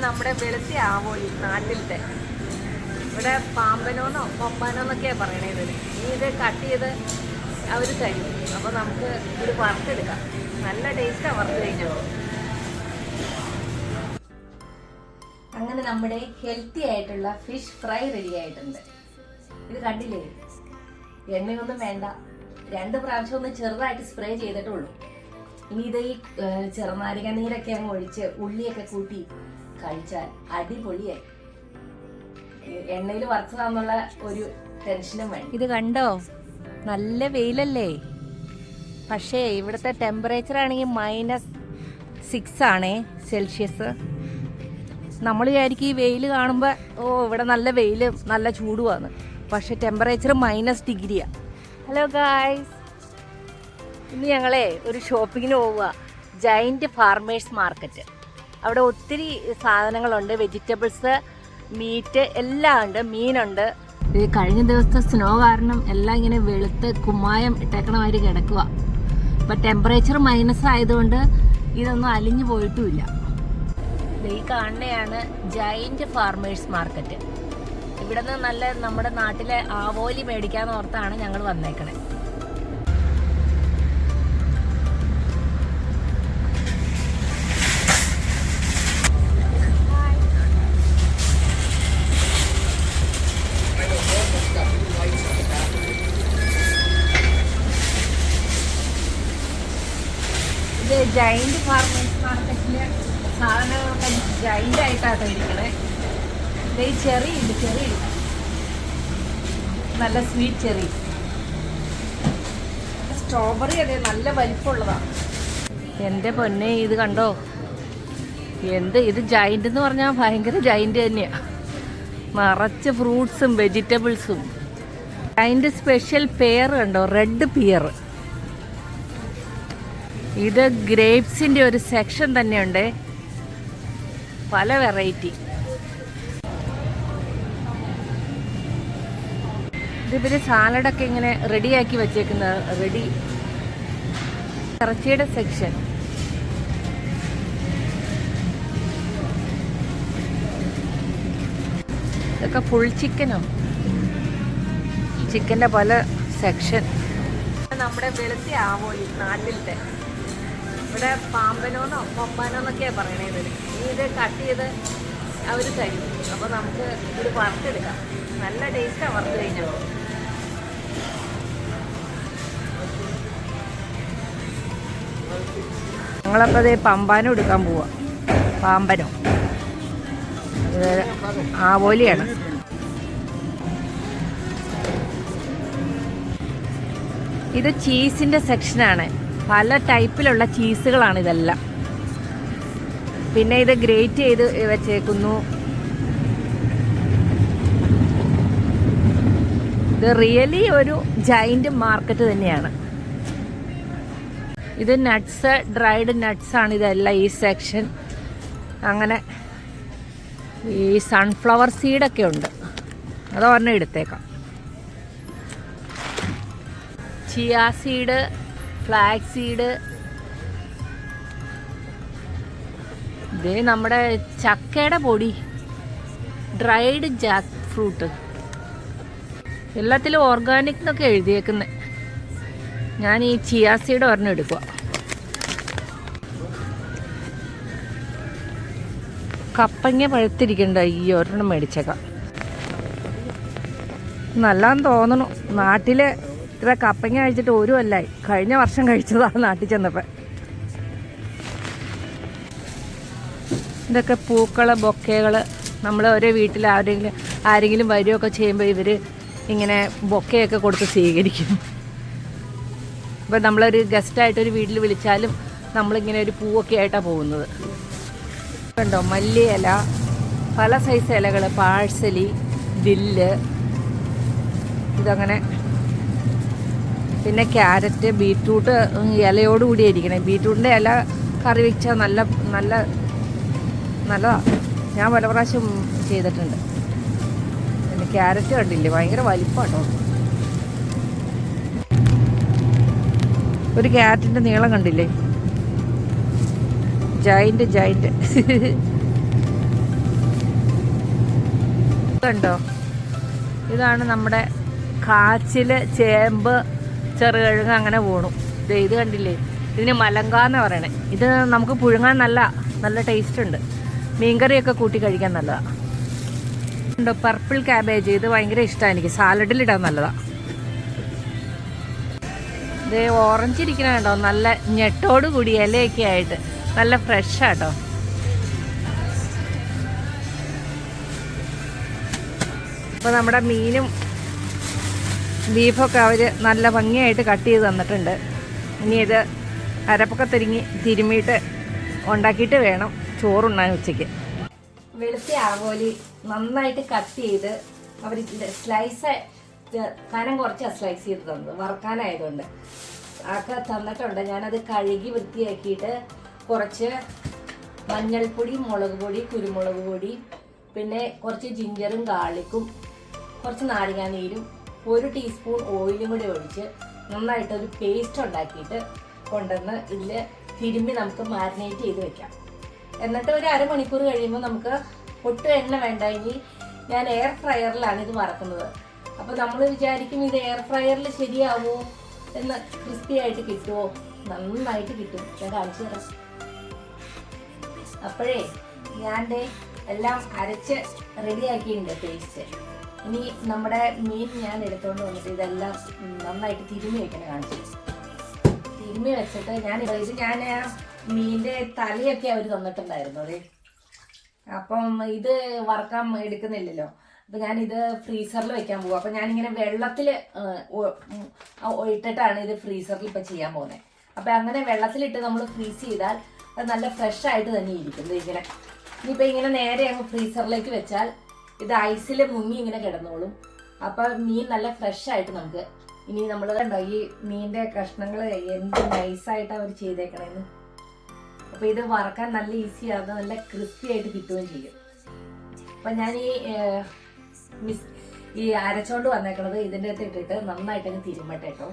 നമ്മുടെ വെളുത്തി ആവോലി നാട്ടിലത്തെ. ഇവിടെ പാമ്പനോന്നോ പൊമ്പാനോന്നൊക്കെയാ പറയണേ ഇതിന് ഇനി ഇത് കട്ട് ചെയ്ത് അവർ തരും. അപ്പോൾ നമുക്ക് ഇത് വറുത്തെടുക്കാം നല്ല ടേസ്റ്റാ വറുത്ത് കഴിഞ്ഞാൽ അങ്ങനെ നമ്മുടെ ഹെൽത്തി ആയിട്ടുള്ള ഫിഷ് ഫ്രൈ റെഡി ആയിട്ടുണ്ട്. ഇത് കണ്ടില്ലേ? എണ്ണയൊന്നും വേണ്ട. രണ്ട് പ്രാവശ്യം ഒന്ന് ചെറുതായിട്ട് സ്പ്രേ ചെയ്തിട്ടുള്ളൂ ഇനി ഇത് ഈ ചെറുനാരിക നീരൊക്കെ അങ്ങ് ഒഴിച്ച് ഉള്ളിയൊക്കെ കൂട്ടി കഴിച്ചാൽ അടിപൊളിയായി. എണ്ണയിൽ വറുത്തതാന്നുള്ള ഒരു ടെൻഷനും വേണം ഇത് കണ്ടോ? നല്ല വെയിലല്ലേ? പക്ഷേ ഇവിടുത്തെ ടെമ്പറേച്ചർ ആണെങ്കിൽ മൈനസ് സിക്സ് ആണേ സെൽഷ്യസ് നമ്മൾ വിചാരിക്കും ഈ വെയിൽ കാണുമ്പോൾ ഓ ഇവിടെ നല്ല വെയിൽ നല്ല ചൂടുമാണ് പക്ഷേ ടെമ്പറേച്ചർ മൈനസ് ഡിഗ്രിയാണ് ഹലോ ഗായ്സ് ഇന്ന് ഞങ്ങളെ ഒരു ഷോപ്പിങ്ങിന് പോവുക. ജൈന്റ് ഫാർമേഴ്സ് മാർക്കറ്റ് അവിടെ ഒത്തിരി സാധനങ്ങളുണ്ട്. വെജിറ്റബിൾസ് മീറ്റ് എല്ലാം ഉണ്ട്. മീനുണ്ട്. ഈ കഴിഞ്ഞ ദിവസത്തെ സ്നോ കാരണം എല്ലാം ഇങ്ങനെ വെളുത്ത് കുമ്മായം ഇട്ടേക്കണ മാതിരി കിടക്കുക ഇപ്പം ടെമ്പറേച്ചർ മൈനസ് ആയതുകൊണ്ട് ഇതൊന്നും അലിഞ്ഞു പോയിട്ടുമില്ല. ഈ കാണുന്നതാണ് ജൈന്റ് ഫാർമേഴ്സ് മാർക്കറ്റ് ഇവിടെ നിന്ന് നല്ല നമ്മുടെ നാട്ടിലെ ആവോലി മേടിക്കാന്ന് ഓർത്താണ് ഞങ്ങൾ വന്നേക്കണേ. ജൈന്റ് ഫാർമേഴ്സ് മാർക്കറ്റിലെ സാധനങ്ങളൊക്കെ ജൈന്റ് ആയിട്ടാണ് ഇരിക്കണേ. ഇത് ചെറി ഉണ്ട് ചെറി നല്ല സ്വീറ്റ് ചെറി. സ്ട്രോബെറി അതെ നല്ല വലിപ്പമുള്ളതാണ് എന്റെ പൊന്നെ ഇത് കണ്ടോ? എന്ത് ഇത് ജൈന്റ് എന്ന് പറഞ്ഞാൽ ഭയങ്കര ജൈന്റ് തന്നെയാണ് നിറച്ച് ഫ്രൂട്ട്സും വെജിറ്റബിൾസും അതിന്റെ സ്പെഷ്യൽ പെയർ കണ്ടോ? റെഡ് പിയർ ഇത് ഗ്രേപ്സിന്റെ ഒരു സെക്ഷൻ തന്നെയുണ്ട്. പല വെറൈറ്റി. ഇതിവര് സാലഡൊക്കെ ഇങ്ങനെ റെഡിയാക്കി വെച്ചേക്കുന്ന റെഡി ഇറച്ചിയുടെ സെക്ഷൻ. ഇതൊക്കെ ഫുൾ ചിക്കനോ ചിക്കന്റെ പല സെക്ഷൻ നമ്മുടെ വെളുത്തി ആവോലി നാട്ടിലത്തെ. ഇവിടെ പാമ്പനോന്നോ പൊമ്പാനോന്നൊക്കെയാ പറയണേ ഇതിന് ഇനി ഇത് കട്ട് ചെയ്ത് അവർ തരും. അപ്പോൾ നമുക്ക് ഇത് വറുത്തെടുക്കാം. നല്ല ടേസ്റ്റാണ് വറുത്ത് കഴിഞ്ഞാൽ ഞങ്ങളപ്പോൾ അതേ പമ്പാനും എടുക്കാൻ പോവാ. പാമ്പനോ. ആവോലിയാണ്. ഇത് ചീസിന്റെ സെക്ഷനാണ് പല ടൈപ്പിലുള്ള ചീസുകളാണ് ഇതെല്ലാം. പിന്നെ ഇത് ഗ്രേറ്റ് ചെയ്ത് വെച്ചേക്കുന്നു. ഇത് റിയലി ഒരു ജൈന്റ് മാർക്കറ്റ് തന്നെയാണ്. ഇത് നട്ട്സ് ഡ്രൈഡ് നട്ട്സ് ആണ് ഇതെല്ലാം ഈ സെക്ഷൻ അങ്ങനെ ഈ സൺഫ്ലവർ സീഡൊക്കെ ഉണ്ട്. അത് ഒരെണ്ണം എടുത്തേക്കാം. ചിയ സീഡ് ഫ്ലാക്സ് സീഡ് ഇത് നമ്മുടെ ചക്കയുടെ പൊടി. ഡ്രൈഡ് ജാക്ക് ഫ്രൂട്ട് എല്ലാത്തിലും ഓർഗാനിക് എന്നൊക്കെ എഴുതിയേക്കുന്നത് ഞാൻ ഈ ചിയാ സീഡ് ഒരെണ്ണം എടുക്കുക കപ്പങ്ങ പഴുത്തിരിക്കണ്ട ഈ ഒരെണ്ണം മേടിച്ചേക്കാം. നല്ലതെന്ന് തോന്നണു. നാട്ടിൽ ഇത്ര കപ്പങ്ങ കഴിച്ചിട്ട് ഒരു കൊല്ലായി. കഴിഞ്ഞ വർഷം കഴിച്ചതാണ് നാട്ടിൽ ചെന്നപ്പോൾ ഇതൊക്കെ പൂക്കൾ ബൊക്കകൾ നമ്മൾ ഓരോ വീട്ടിൽ ആരെങ്കിലും ആരെങ്കിലും വരികയൊക്കെ ചെയ്യുമ്പോൾ ഇവർ ഇങ്ങനെ ബൊക്കയൊക്കെ കൊടുത്ത് സ്വീകരിക്കും. ഇപ്പം നമ്മളൊരു ഗസ്റ്റായിട്ടൊരു വീട്ടിൽ വിളിച്ചാലും നമ്മളിങ്ങനെ ഒരു പൂവൊക്കെ ആയിട്ടാണ് പോകുന്നത്. കണ്ടോ? ഇല പല സൈസ് ഇലകൾ പാഴ്സലി ദില്ല് ഇതങ്ങനെ പിന്നെ ക്യാരറ്റ് ബീറ്റ്റൂട്ട് ഇലയോട് കൂടി ഇരിക്കണേ ബീട്രൂട്ടിന്റെ ഇല കറി വെച്ചാൽ നല്ല നല്ല നല്ലതാണ് ഞാൻ പല പ്രാവശ്യം ചെയ്തിട്ടുണ്ട്. പിന്നെ ക്യാരറ്റ് കണ്ടില്ലേ? ഭയങ്കര വലിപ്പാട്ടോ. ഒരു ക്യാരറ്റിന്റെ നീളം കണ്ടില്ലേ? ജൈന്റ് ജൈന്റ് കണ്ടോ ഇതാണ് നമ്മുടെ കാച്ചിൽ ചേമ്പ് ചെറുകിഴങ്ങ് അങ്ങനെ പോണു. ഇത് ഇത് കണ്ടില്ലേ? ഇതിന് മലങ്കാന്ന് പറയണേ. ഇത് നമുക്ക് പുഴുങ്ങാൻ നല്ല നല്ല ടേസ്റ്റ് ഉണ്ട്. മീൻകറിയൊക്കെ കൂട്ടി കഴിക്കാൻ നല്ലതാണ് ഉണ്ട്? പർപ്പിൾ ക്യാബേജ് ഇത് ഭയങ്കര ഇഷ്ടമാണ് എനിക്ക്. സാലഡിൽ ഇടാൻ നല്ലതാണ് ഇത് ഓറഞ്ച് ഇരിക്കണ കേട്ടോ നല്ല ഞെട്ടോട് കൂടി ഇലയൊക്കെ ആയിട്ട് നല്ല ഫ്രഷ് ആട്ടോ അപ്പോൾ നമ്മുടെ മീനും ബീഫൊക്കെ അവർ നല്ല ഭംഗിയായിട്ട് കട്ട് ചെയ്ത് തന്നിട്ടുണ്ട്. ഇനി ഇത് അരപ്പൊക്കെ തിരിങ്ങി തിരുമ്മിയിട്ട് ഉണ്ടാക്കിയിട്ട് വേണം ചോറുണ്ണാൻ ഉച്ചയ്ക്ക്. വെളുത്ത ആവോലി നന്നായിട്ട് കട്ട് ചെയ്ത് അവർ സ്ലൈസ് കനം കുറച്ചാണ് സ്ലൈസ് ചെയ്ത് തന്നത് വറക്കാനായതുകൊണ്ട്. ഒക്കെ തന്നിട്ടുണ്ട്. ഞാനത് കഴുകി വൃത്തിയാക്കിയിട്ട് കുറച്ച് മഞ്ഞൾപ്പൊടി മുളക് പൊടി കുരുമുളക് പൊടി പിന്നെ കുറച്ച് ജിഞ്ചറും ഗാർലിക്കും കുറച്ച് നാരങ്ങാനീരും ഒരു ടീസ്പൂൺ ഓയിലും കൂടി ഒഴിച്ച് നന്നായിട്ട് ഒരു പേസ്റ്റ് ഉണ്ടാക്കിയിട്ട് കൊണ്ടുവന്ന് ഇതിൽ തിരുമ്പി നമുക്ക് മാരിനേറ്റ് ചെയ്ത് വെക്കാം. എന്നിട്ട് ഒരു അരമണിക്കൂർ കഴിയുമ്പോൾ നമുക്ക് ഒട്ടും എണ്ണ വേണ്ട. ഇനി ഞാൻ എയർ ഫ്രയറിലാണ് ഇത് മറക്കുന്നത് അപ്പോൾ നമ്മൾ വിചാരിക്കും ഇത് എയർ ഫ്രയറിൽ ശരിയാവുമോ എന്ന് ക്രിസ്പി ആയിട്ട് കിട്ടുമോ നന്നായിട്ട് കിട്ടും. ഞാൻ കാണിച്ചു തരാം. അപ്പോഴേ ഞാൻ എല്ലാം അരച്ച് റെഡിയാക്കിയിട്ടുണ്ട് പേസ്റ്റ് ഇനി നമ്മുടെ മീൻ ഞാൻ എടുത്തുകൊണ്ട് വന്നിട്ട് ഇതെല്ലാം നന്നായിട്ട് തിരുമ്മി വെക്കണം കാണിച്ചു. തിരുമ്മി വെച്ചിട്ട് ഞാൻ ഇത് ഞാൻ മീനിന്റെ തലയൊക്കെ അവർ തന്നിട്ടുണ്ടായിരുന്നു അതെ. അപ്പം ഇത് വറക്കാൻ എടുക്കുന്നില്ലല്ലോ. അപ്പൊ ഞാൻ ഇത് ഫ്രീസറിൽ വെക്കാൻ പോകും അപ്പൊ ഞാനിങ്ങനെ വെള്ളത്തിൽ ഇട്ടിട്ടാണ് ഇത് ഫ്രീസറിൽ ഇപ്പൊ ചെയ്യാൻ പോകുന്നത് അപ്പൊ അങ്ങനെ വെള്ളത്തിലിട്ട് നമ്മൾ ഫ്രീസ് ചെയ്താൽ അത് നല്ല ഫ്രഷ് ആയിട്ട് തന്നെ ഇരിക്കും. ഇങ്ങനെ. ഇനിയിപ്പോ ഇങ്ങനെ നേരെ അങ്ങ് ഫ്രീസറിലേക്ക് വെച്ചാൽ ഇത് ഐസിൽ മുങ്ങി ഇങ്ങനെ കിടന്നോളും. അപ്പൊ മീൻ നല്ല ഫ്രഷ് ആയിട്ട് നമുക്ക് ഇനി നമ്മൾ കണ്ടോ ഈ മീനിന്റെ കഷ്ണങ്ങൾ എന്ത് നൈസായിട്ട് അവർ ചെയ്തേക്കണേന്ന്. അപ്പൊ ഇത് വറക്കാൻ നല്ല ഈസിയാണ് നല്ല ക്രിസ്പി ആയിട്ട് കിട്ടുകയും ചെയ്യും. അപ്പൊ ഞാൻ ഈ മിസ് ഈ അരച്ചോണ്ട് വന്നേക്കണത് ഇതിന്റെ അകത്ത് ഇട്ടിട്ട് നന്നായിട്ട് അങ്ങ് തിരുമ്പട്ടെ കേട്ടോ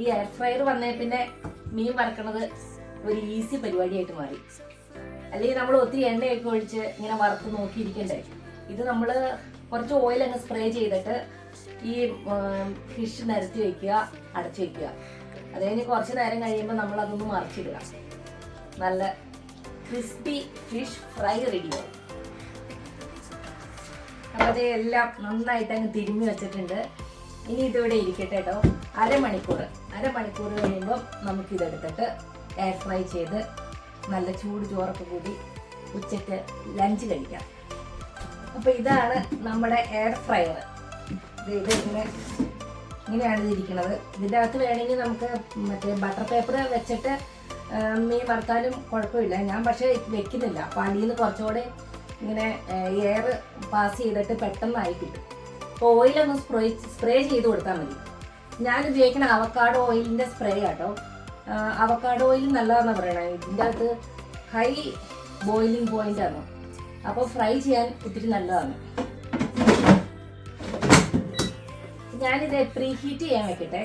ഈ എയർ ഫ്രയർ വന്നേ പിന്നെ മീൻ വറക്കണത് ഒരു ഈസി പരിപാടിയായിട്ട് മാറി. അല്ലെങ്കിൽ നമ്മൾ ഒത്തിരി എണ്ണയൊക്കെ ഒഴിച്ച് ഇങ്ങനെ വറുത്ത് നോക്കിയിരിക്കണ്ടേ? ഇത് നമ്മൾ കുറച്ച് ഓയിൽ അങ്ങ് സ്പ്രേ ചെയ്തിട്ട് ഈ ഫിഷ് നിരത്തി വെക്കുക അടച്ചു വെക്കുക. അത് കഴിഞ്ഞ് കുറച്ച് നേരം കഴിയുമ്പോൾ നമ്മൾ അതൊന്ന് മറിച്ചിടുക. നല്ല ക്രിസ്പി ഫിഷ് ഫ്രൈ റെഡിയാവും അപ്പോൾ എല്ലാം നന്നായിട്ട് അങ്ങ് തിരുമ്മി വെച്ചിട്ടുണ്ട്. ഇനി ഇതിവിടെ ഇരിക്കട്ടെ കേട്ടോ അരമണിക്കൂർ അരമണിക്കൂർ കഴിയുമ്പോൾ നമുക്കിതെടുത്തിട്ട് എയർ ഫ്രൈ ചെയ്ത് നല്ല ചൂട് ചോറൊക്കെ കൂടി ഉച്ചയ്ക്ക് ലഞ്ച് കഴിക്കാം. അപ്പോൾ ഇതാണ് നമ്മുടെ എയർ ഫ്രയർ ഇത് ഇങ്ങനെ ഇങ്ങനെയാണ് ഇതിരിക്കുന്നത് ഇതിന്റെ അകത്ത് വേണമെങ്കിൽ നമുക്ക് മറ്റേ ബട്ടർ പേപ്പർ വെച്ചിട്ട് മീൻ വറുത്താലും കുഴപ്പമില്ല. ഞാൻ പക്ഷേ വെക്കുന്നില്ല. അപ്പോൾ അടിയിൽ നിന്ന് കുറച്ചുകൂടെ ഇങ്ങനെ എയർ പാസ് ചെയ്തിട്ട് പെട്ടെന്നായി കിട്ടും. അപ്പോൾ ഓയിലൊന്ന് സ്പ്രേ സ്പ്രേ ചെയ്ത് കൊടുത്താൽ മതി. ഞാൻ ഉപയോഗിക്കുന്ന അവക്കാട് ഓയിലിന്റെ സ്പ്രേ ആട്ടോ അവക്കാഡോ ഓയിൽ നല്ലതാണെന്ന് പറയണത് ഇതിന്റെ അകത്ത് ഹൈ ബോയിലിംഗ് പോയിന്റ് ആണ്. അപ്പോൾ ഫ്രൈ ചെയ്യാൻ ഒത്തിരി നല്ലതാണ്. ഞാനിത് പ്രീ ഹീറ്റ് ചെയ്യാൻ വെക്കട്ടെ.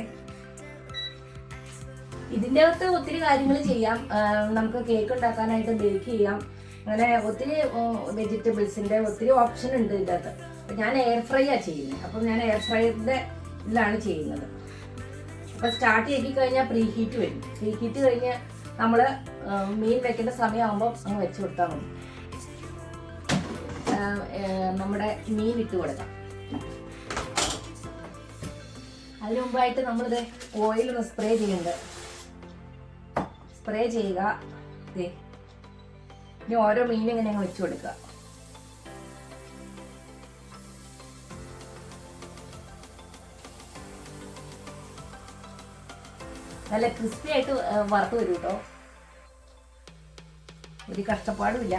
ഇതിന്റെ അകത്ത് ഒത്തിരി കാര്യങ്ങൾ ചെയ്യാം. നമുക്ക് കേക്ക് ഉണ്ടാക്കാനായിട്ട് ബേക്ക് ചെയ്യാം. അങ്ങനെ ഒത്തിരി വെജിറ്റബിൾസിന്റെ ഒത്തിരി ഓപ്ഷൻ ഉണ്ട് ഇതിന്റെ അകത്ത്. ഞാൻ എയർ ഫ്രൈ ആ ചെയ്യുന്നത്. അപ്പം ഞാൻ എയർ ഫ്രൈയുടെ ഇതിലാണ് ചെയ്യുന്നത്. അപ്പൊ സ്റ്റാർട്ട് ചെയ്തി കഴിഞ്ഞാൽ പ്രീ ഹീറ്റ് വരും. പ്രീ ഹീറ്റ് കഴിഞ്ഞ് നമ്മൾ മീൻ വെക്കേണ്ട സമയമാകുമ്പോൾ അങ്ങ് വെച്ച് കൊടുത്താൽ മതി. നമ്മുടെ മീൻ ഇട്ട് കൊടുക്കാം. അതിനു മുമ്പായിട്ട് നമ്മളിത് ഓയിൽ ഒന്ന് സ്പ്രേ ചെയ്യുന്നുണ്ട്. സ്പ്രേ ചെയ്യുക. ഇനി ഓരോ മീനും ഇങ്ങനെ അങ്ങ് വെച്ച് കൊടുക്കുക. നല്ല ക്രിസ്പി ആയിട്ട് വറുത്ത് വരും കേട്ടോ ഒരു കഷ്ടപ്പാടുമില്ല.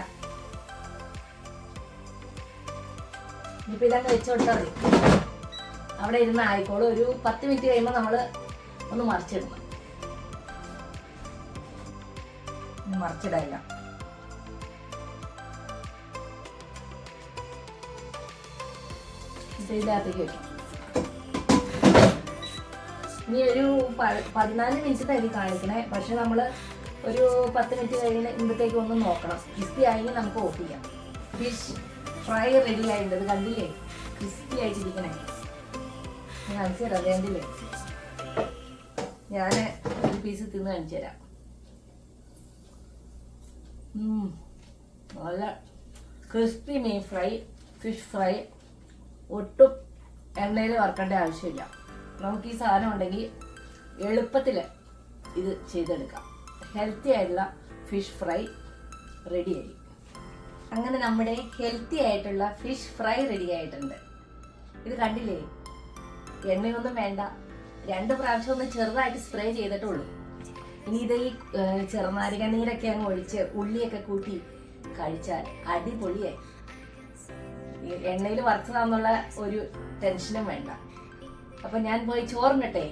ഇനിയിപ്പോ ഇതങ്ങ് വെച്ച് മതി. അവിടെ ഇരുന്ന് ആയിക്കോളും. ഒരു പത്ത് മിനിറ്റ് കഴിയുമ്പോൾ നമ്മൾ ഒന്ന് മറിച്ചിടണം. മറിച്ചിടാനില്ല. ഇത് ഇതിനകത്തേക്ക് വെക്കും. ഇനി ഒരു പതിനാല് മിനിറ്റ് തരി കാണിക്കണേ. പക്ഷെ നമ്മൾ ഒരു പത്ത് മിനിറ്റ് കഴിയുമ്പോഴത്തേക്ക് ഒന്ന് നോക്കണം. ക്രിസ്പി ആയെങ്കിൽ നമുക്ക് ഓഫ് ചെയ്യാം. ഫിഷ് ഫ്രൈ റെഡി ആയിട്ടുണ്ട്. കണ്ടില്ലേ? ക്രിസ്പി ആയിട്ടിരിക്കണേ. ഞാൻ തരാം. വേണ്ടില്ലേ ഞാൻ ഒരു പീസ് തിന്ന് കാണിച്ചു തരാം. നല്ല ക്രിസ്പി മീൻ ഫ്രൈ ഫിഷ് ഫ്രൈ ഒട്ടും എണ്ണയിൽ വറക്കേണ്ട ആവശ്യമില്ല. നമുക്ക് ഈ സാധനം ഉണ്ടെങ്കിൽ എളുപ്പത്തിൽ ഇത് ചെയ്തെടുക്കാം. ഹെൽത്തി ആയിട്ടുള്ള ഫിഷ് ഫ്രൈ റെഡിയായി അങ്ങനെ നമ്മുടെ ഹെൽത്തി ആയിട്ടുള്ള ഫിഷ് ഫ്രൈ റെഡി ആയിട്ടുണ്ട്. ഇത് കണ്ടില്ലേ? എണ്ണയൊന്നും വേണ്ട. രണ്ട് പ്രാവശ്യം ഒന്ന് ചെറുതായിട്ട് സ്പ്രേ ചെയ്തിട്ടുള്ളൂ. ഇനി ഇത് ഈ ചെറുനാരിക നീരൊക്കെ അങ്ങ് ഒഴിച്ച് ഉള്ളിയൊക്കെ കൂട്ടി കഴിച്ചാൽ അടിപൊളിയായി. എണ്ണയിൽ വറുത്തതാന്നുള്ള ഒരു ടെൻഷനും വേണ്ട. അപ്പൊ ഞാൻ പോയി ചോറിനട്ടെ